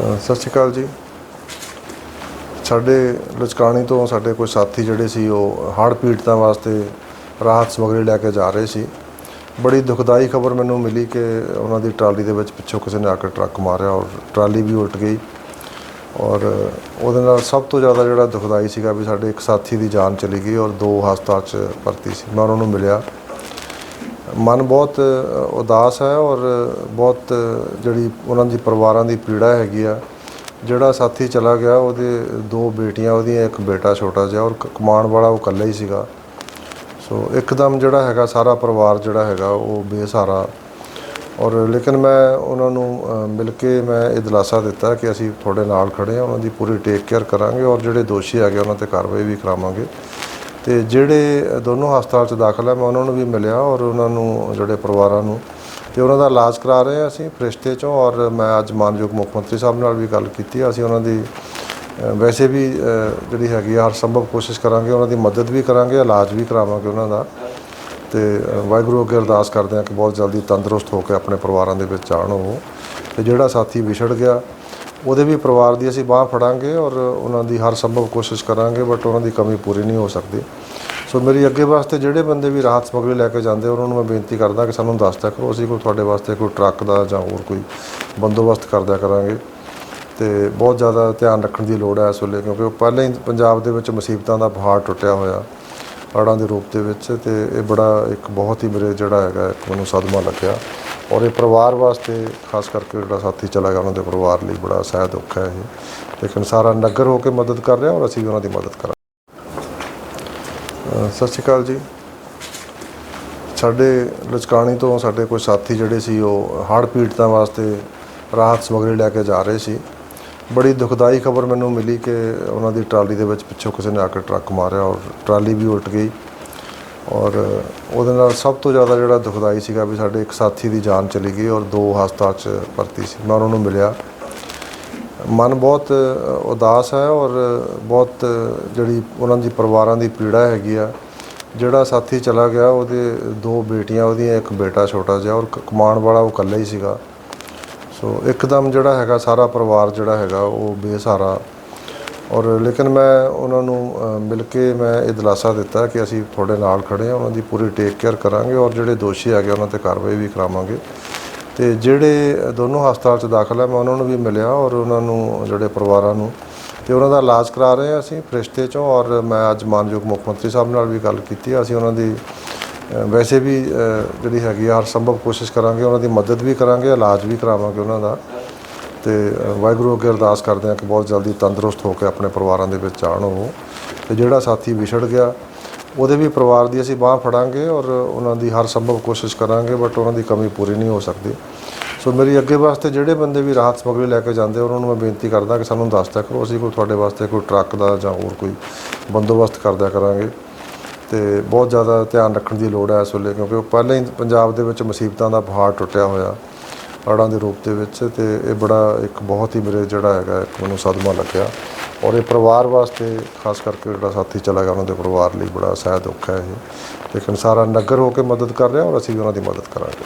ਸਤਿ ਸ਼੍ਰੀ ਅਕਾਲ ਜੀ। ਸਾਡੇ ਲਚਕਾਣੀ ਤੋਂ ਸਾਡੇ ਕੋਈ ਸਾਥੀ ਜਿਹੜੇ ਸੀ, ਉਹ ਹੜ੍ਹ ਪੀੜਤਾਂ ਵਾਸਤੇ ਰਾਹਤ ਸਮੱਗਰੀ ਲੈ ਕੇ ਜਾ ਰਹੇ ਸੀ। ਬੜੀ ਦੁਖਦਾਈ ਖਬਰ ਮੈਨੂੰ ਮਿਲੀ ਕਿ ਉਹਨਾਂ ਦੀ ਟਰਾਲੀ ਦੇ ਵਿੱਚ ਪਿੱਛੋਂ ਕਿਸੇ ਨੇ ਆ ਕੇ ਟਰੱਕ ਮਾਰਿਆ ਔਰ ਟਰਾਲੀ ਵੀ ਉਲਟ ਗਈ। ਔਰ ਉਹਦੇ ਨਾਲ ਸਭ ਤੋਂ ਜ਼ਿਆਦਾ ਜਿਹੜਾ ਦੁਖਦਾਈ ਸੀਗਾ ਵੀ ਸਾਡੇ ਇੱਕ ਸਾਥੀ ਦੀ ਜਾਨ ਚਲੀ ਗਈ ਔਰ ਦੋ ਹਸਪਤਾਲ 'ਚ ਭਰਤੀ ਸੀ। ਮੈਂ ਉਹਨਾਂ ਨੂੰ ਮਿਲਿਆ। ਮਨ ਬਹੁਤ ਉਦਾਸ ਹੈ ਔਰ ਬਹੁਤ ਜਿਹੜੀ ਉਹਨਾਂ ਦੀ ਪਰਿਵਾਰਾਂ ਦੀ ਪੀੜਾ ਹੈਗੀ ਆ। ਜਿਹੜਾ ਸਾਥੀ ਚਲਾ ਗਿਆ, ਉਹਦੇ ਦੋ ਬੇਟੀਆਂ ਉਹਦੀਆਂ ਇੱਕ ਬੇਟਾ ਛੋਟਾ ਜਿਹਾ ਔਰ ਕਮਾਉਣ ਵਾਲਾ ਉਹ ਇਕੱਲਾ ਹੀ ਸੀਗਾ। ਸੋ ਇੱਕਦਮ ਜਿਹੜਾ ਹੈਗਾ, ਸਾਰਾ ਪਰਿਵਾਰ ਜਿਹੜਾ ਹੈਗਾ, ਉਹ ਬੇਸਹਾਰਾ। ਔਰ ਲੇਕਿਨ ਮੈਂ ਉਹਨਾਂ ਨੂੰ ਮਿਲ ਕੇ ਮੈਂ ਇਹ ਦਿਲਾਸਾ ਦਿੱਤਾ ਕਿ ਅਸੀਂ ਤੁਹਾਡੇ ਨਾਲ ਖੜੇ ਹਾਂ, ਉਹਨਾਂ ਦੀ ਪੂਰੀ ਟੇਕ ਕੇਅਰ ਕਰਾਂਗੇ ਔਰ ਜਿਹੜੇ ਦੋਸ਼ੀ ਹੈਗੇ, ਉਹਨਾਂ ਤੇ ਕਾਰਵਾਈ ਵੀ ਕਰਾਵਾਂਗੇ। ਤੇ ਜਿਹੜੇ ਦੋਨੋਂ ਹਸਪਤਾਲ 'ਚ ਦਾਖਲ ਹੈ ਮੈਂ ਉਹਨਾਂ ਨੂੰ ਵੀ ਮਿਲਿਆ ਔਰ ਉਹਨਾਂ ਨੂੰ, ਜਿਹੜੇ ਪਰਿਵਾਰਾਂ ਨੂੰ, ਤੇ ਉਹਨਾਂ ਦਾ ਇਲਾਜ ਕਰਾ ਰਹੇ ਹਾਂ ਅਸੀਂ ਫਰਿਸ਼ਤੇ 'ਚੋਂ ਔਰ ਮੈਂ ਅੱਜ ਮਾਨਯੋਗ ਮੁੱਖ ਮੰਤਰੀ ਸਾਹਿਬ ਨਾਲ ਵੀ ਗੱਲ ਕੀਤੀ ਅਸੀਂ ਉਹਨਾਂ ਦੀ ਵੈਸੇ ਵੀ ਜਿਹੜੀ ਹੈਗੀ ਆ, ਹਰ ਸੰਭਵ ਕੋਸ਼ਿਸ਼ ਕਰਾਂਗੇ, ਉਹਨਾਂ ਦੀ ਮਦਦ ਵੀ ਕਰਾਂਗੇ, ਇਲਾਜ ਵੀ ਕਰਾਵਾਂਗੇ ਉਹਨਾਂ ਦਾ, ਤੇ ਵਾਹਿਗੁਰੂ ਅੱਗੇ ਅਰਦਾਸ ਕਰਦੇ ਹਾਂ ਕਿ ਬਹੁਤ ਜਲਦੀ ਤੰਦਰੁਸਤ ਹੋ ਕੇ ਆਪਣੇ ਪਰਿਵਾਰਾਂ ਦੇ ਵਿੱਚ ਆਉਣ ਉਹ, ਤੇ ਜਿਹੜਾ ਸਾਥੀ ਵਿਛੜ ਗਿਆ, ਉਹਦੇ ਵੀ ਪਰਿਵਾਰ ਦੀ ਅਸੀਂ ਬਾਹ ਫੜਾਂਗੇ ਔਰ ਉਹਨਾਂ ਦੀ ਹਰ ਸੰਭਵ ਕੋਸ਼ਿਸ਼ ਕਰਾਂਗੇ, ਬਟ ਉਹਨਾਂ ਦੀ ਕਮੀ ਪੂਰੀ ਨਹੀਂ ਹੋ ਸਕਦੀ। ਸੋ ਮੇਰੀ ਅੱਗੇ ਵਾਸਤੇ ਜਿਹੜੇ ਬੰਦੇ ਵੀ ਰਾਹਤ ਸਮੱਗਰੀ ਲੈ ਕੇ ਜਾਂਦੇ, ਉਹਨਾਂ ਨੂੰ ਮੈਂ ਬੇਨਤੀ ਕਰਦਾ ਕਿ ਸਾਨੂੰ ਦੱਸ ਦਿਆ ਕਰੋ, ਅਸੀਂ ਕੋਈ ਤੁਹਾਡੇ ਵਾਸਤੇ ਕੋਈ ਟਰੱਕ ਦਾ ਜਾਂ ਹੋਰ ਕੋਈ ਬੰਦੋਬਸਤ ਕਰ ਦਿਆ ਕਰਾਂਗੇ। ਤੇ ਬਹੁਤ ਜ਼ਿਆਦਾ ਧਿਆਨ ਰੱਖਣ ਦੀ ਲੋੜ ਹੈ ਇਸ ਵੇਲੇ, ਕਿਉਂਕਿ ਉਹ ਪਹਿਲਾਂ ਹੀ ਪੰਜਾਬ ਦੇ ਵਿੱਚ ਮੁਸੀਬਤਾਂ ਦਾ ਪਹਾੜ ਟੁੱਟਿਆ ਹੋਇਆ ਹੜ੍ਹਾਂ ਦੇ ਰੂਪ ਦੇ ਵਿੱਚ, ਤੇ ਇਹ ਬੜਾ ਇੱਕ ਬਹੁਤ ਹੀ ਮੇਰੇ ਜਿਹੜਾ ਹੈਗਾ, ਇੱਕ ਮੈਨੂੰ ਸਦਮਾ ਲੱਗਿਆ। ਔਰ ਇਹ ਪਰਿਵਾਰ ਵਾਸਤੇ, ਖਾਸ ਕਰਕੇ ਜਿਹੜਾ ਸਾਥੀ ਚਲਾ ਗਿਆ, ਉਹਨਾਂ ਦੇ ਪਰਿਵਾਰ ਲਈ ਬੜਾ ਸਹਿ ਦੁੱਖ ਹੈ ਇਹ। ਲੇਕਿਨ ਸਾਰਾ ਨਗਰ ਹੋ ਕੇ ਮਦਦ ਕਰ ਰਿਹਾ ਔਰ ਅਸੀਂ ਵੀ ਉਹਨਾਂ ਦੀ ਮਦਦ ਕਰਾਂਗੇ। ਸਤਿ ਸ਼੍ਰੀ ਅਕਾਲ ਜੀ। ਸਾਡੇ ਲਚਕਾਣੀ ਤੋਂ ਸਾਡੇ ਕੋਈ ਸਾਥੀ ਜਿਹੜੇ ਸੀ, ਉਹ ਹੜ੍ਹ ਪੀੜਤਾਂ ਵਾਸਤੇ ਰਾਹਤ ਸਮੱਗਰੀ ਲੈ ਕੇ ਜਾ ਰਹੇ ਸੀ। ਬੜੀ ਦੁਖਦਾਈ ਖਬਰ ਮੈਨੂੰ ਮਿਲੀ ਕਿ ਉਹਨਾਂ ਦੀ ਟਰਾਲੀ ਦੇ ਵਿੱਚ ਪਿੱਛੋਂ ਕਿਸੇ ਨੇ ਆ ਕੇ ਟਰੱਕ ਮਾਰਿਆ ਔਰ ਟਰਾਲੀ ਵੀ ਉਲਟ ਗਈ। ਔਰ ਉਹਦੇ ਨਾਲ ਸਭ ਤੋਂ ਜ਼ਿਆਦਾ ਜਿਹੜਾ ਦੁਖਦਾਈ ਸੀਗਾ ਵੀ ਸਾਡੇ ਇੱਕ ਸਾਥੀ ਦੀ ਜਾਨ ਚਲੀ ਗਈ ਔਰ ਦੋ ਹਸਪਤਾਲ 'ਚ ਭਰਤੀ ਸੀ। ਮੈਂ ਉਹਨਾਂ ਨੂੰ ਮਿਲਿਆ। ਮਨ ਬਹੁਤ ਉਦਾਸ ਹੈ ਔਰ ਬਹੁਤ ਜਿਹੜੀ ਉਹਨਾਂ ਦੀ ਪਰਿਵਾਰਾਂ ਦੀ ਪੀੜਾ ਹੈਗੀ ਆ। ਜਿਹੜਾ ਸਾਥੀ ਚਲਾ ਗਿਆ, ਉਹਦੇ ਦੋ ਬੇਟੀਆਂ, ਉਹਦੀਆਂ ਇੱਕ ਬੇਟਾ ਛੋਟਾ ਜਿਹਾ ਔਰ ਕਮਾਉਣ ਵਾਲਾ ਉਹ ਇਕੱਲਾ ਹੀ ਸੀਗਾ। ਸੋ ਇੱਕਦਮ ਜਿਹੜਾ ਹੈਗਾ, ਸਾਰਾ ਪਰਿਵਾਰ ਜਿਹੜਾ ਹੈਗਾ, ਉਹ ਬੇਸਹਾਰਾ। ਔਰ ਲੇਕਿਨ ਮੈਂ ਉਹਨਾਂ ਨੂੰ ਮਿਲ ਕੇ ਮੈਂ ਇਹ ਦਿਲਾਸਾ ਦਿੱਤਾ ਕਿ ਅਸੀਂ ਤੁਹਾਡੇ ਨਾਲ ਖੜੇ ਹਾਂ, ਉਹਨਾਂ ਦੀ ਪੂਰੀ ਟੇਕ ਕੇਅਰ ਕਰਾਂਗੇ ਔਰ ਜਿਹੜੇ ਦੋਸ਼ੀ ਹੈਗੇ, ਉਹਨਾਂ ਤੇ ਕਾਰਵਾਈ ਵੀ ਕਰਾਵਾਂਗੇ। ਤੇ ਜਿਹੜੇ ਦੋਨੋਂ ਹਸਪਤਾਲ 'ਚ ਦਾਖਲ ਹੈ ਮੈਂ ਉਹਨਾਂ ਨੂੰ ਵੀ ਮਿਲਿਆ ਔਰ ਉਹਨਾਂ ਨੂੰ, ਜਿਹੜੇ ਪਰਿਵਾਰਾਂ ਨੂੰ, ਤੇ ਉਹਨਾਂ ਦਾ ਇਲਾਜ ਕਰਾ ਰਹੇ ਹਾਂ ਅਸੀਂ, ਫਰਿਸ਼ਤੇ 'ਚੋਂ ਔਰ ਮੈਂ ਅੱਜ ਮਾਨਯੋਗ ਮੁੱਖ ਮੰਤਰੀ ਸਾਹਿਬ ਨਾਲ ਵੀ ਗੱਲ ਕੀਤੀ ਅਸੀਂ ਉਹਨਾਂ ਦੀ ਵੈਸੇ ਵੀ ਜਿਹੜੀ ਹੈਗੀ ਆ, ਹਰ ਸੰਭਵ ਕੋਸ਼ਿਸ਼ ਕਰਾਂਗੇ, ਉਹਨਾਂ ਦੀ ਮਦਦ ਵੀ ਕਰਾਂਗੇ, ਇਲਾਜ ਵੀ ਕਰਾਵਾਂਗੇ ਉਹਨਾਂ ਦਾ। ਤੇ ਵਾਹਿਗੁਰੂ ਅੱਗੇ ਅਰਦਾਸ ਕਰਦੇ ਹਾਂ ਕਿ ਬਹੁਤ ਜਲਦੀ ਤੰਦਰੁਸਤ ਹੋ ਕੇ ਆਪਣੇ ਪਰਿਵਾਰਾਂ ਦੇ ਵਿੱਚ ਆਉਣ ਉਹ। ਤੇ ਜਿਹੜਾ ਸਾਥੀ ਵਿਛੜ ਗਿਆ ਉਹਦੇ ਵੀ ਪਰਿਵਾਰ ਦੀ ਅਸੀਂ ਬਾਹ ਫੜਾਂਗੇ ਔਰ ਉਹਨਾਂ ਦੀ ਹਰ ਸੰਭਵ ਕੋਸ਼ਿਸ਼ ਕਰਾਂਗੇ ਬਟ ਉਹਨਾਂ ਦੀ ਕਮੀ ਪੂਰੀ ਨਹੀਂ ਹੋ ਸਕਦੀ। ਸੋ ਮੇਰੀ ਅੱਗੇ ਵਾਸਤੇ ਜਿਹੜੇ ਬੰਦੇ ਵੀ ਰਾਹਤ ਸਮੱਗਰੀ ਲੈ ਕੇ ਜਾਂਦੇ ਉਹਨਾਂ ਨੂੰ ਮੈਂ ਬੇਨਤੀ ਕਰਦਾ ਕਿ ਸਾਨੂੰ ਦੱਸਦਾ ਕਰੋ, ਅਸੀਂ ਕੋਈ ਤੁਹਾਡੇ ਵਾਸਤੇ ਕੋਈ ਟਰੱਕ ਦਾ ਜਾਂ ਹੋਰ ਕੋਈ ਬੰਦੋਬਸਤ ਕਰ ਕਰਾਂਗੇ। ਤੇ ਬਹੁਤ ਜ਼ਿਆਦਾ ਧਿਆਨ ਰੱਖਣ ਦੀ ਲੋੜ ਹੈ ਇਸ ਵੇਲੇ, ਕਿਉਂਕਿ ਉਹ ਪਹਿਲਾਂ ਹੀ ਪੰਜਾਬ ਦੇ ਵਿੱਚ ਮੁਸੀਬਤਾਂ ਦਾ ਪਹਾੜ ਟੁੱਟਿਆ ਹੋਇਆ ਹੜ੍ਹਾਂ ਦੇ ਰੂਪ ਦੇ ਵਿੱਚ, ਤੇ ਇਹ ਬੜਾ ਇੱਕ ਬਹੁਤ ਹੀ ਮੇਰੇ ਜਿਹੜਾ ਹੈਗਾ ਇੱਕ ਮੈਨੂੰ ਸਦਮਾ ਲੱਗਿਆ। ਔਰ ਇਹ ਪਰਿਵਾਰ ਵਾਸਤੇ, ਖਾਸ ਕਰਕੇ ਜਿਹੜਾ ਸਾਥੀ ਚਲਾ ਗਿਆ, ਉਹਨਾਂ ਦੇ ਪਰਿਵਾਰ ਲਈ ਬੜਾ ਸਹਿ ਦੁੱਖ ਹੈ ਇਹ। ਲੇਕਿਨ ਸਾਰਾ ਨਗਰ ਹੋ ਕੇ ਮਦਦ ਕਰ ਰਿਹਾ ਔਰ ਅਸੀਂ ਵੀ ਉਹਨਾਂ ਦੀ ਮਦਦ ਕਰਾਂਗੇ।